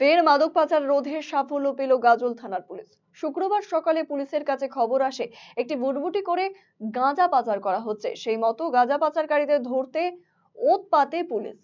ফের মাদক পাচার রোধে সাফল্য পেল গাজল থানার পুলিশ। শুক্রবার সকালে পুলিশের কাছে খবর আসে, একটি বুটবুটি করে গাঁজা পাচার করা হচ্ছে। সেই মতো গাঁজা পাচারকারীদের ধরতে ওত পাতে পুলিশ।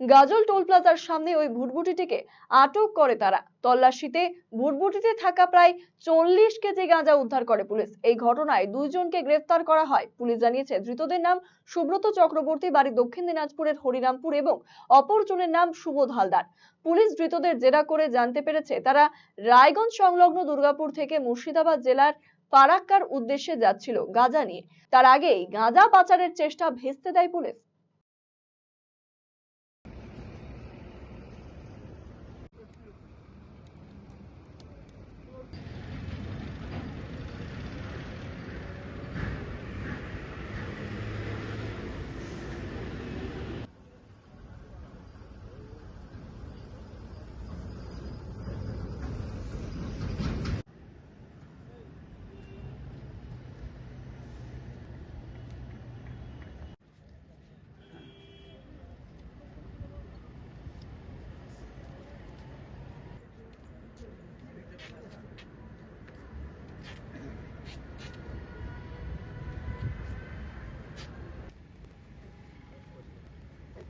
গাজল টোল প্লাজার সামনে ওই ভুটভুটিটিকে আটক করে তারা। তল্লাশিতে ভুটভুটিতে থাকা প্রায় চল্লিশ কেজি গাঁজা উদ্ধার করে পুলিশ। এই ঘটনায় দুইজনকে গ্রেফতার করা হয়। পুলিশ জানিয়েছে, ধৃতদের নাম সুব্রত চক্রবর্তী, বাড়ি দক্ষিণ দিনাজপুরের হরিরামপুর এবং অপরজনের নাম সুবোধ হালদার। পুলিশ ধৃতদের জেরা করে জানতে পেরেছে, তারা রায়গঞ্জ সংলগ্ন দুর্গাপুর থেকে মুর্শিদাবাদ জেলার ফারাক্কার উদ্দেশ্যে যাচ্ছিল গাঁজা নিয়ে। তার আগেই গাঁজা পাচারের চেষ্টা ভেস্তে দেয় পুলিশ।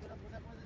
Pero pues, pues,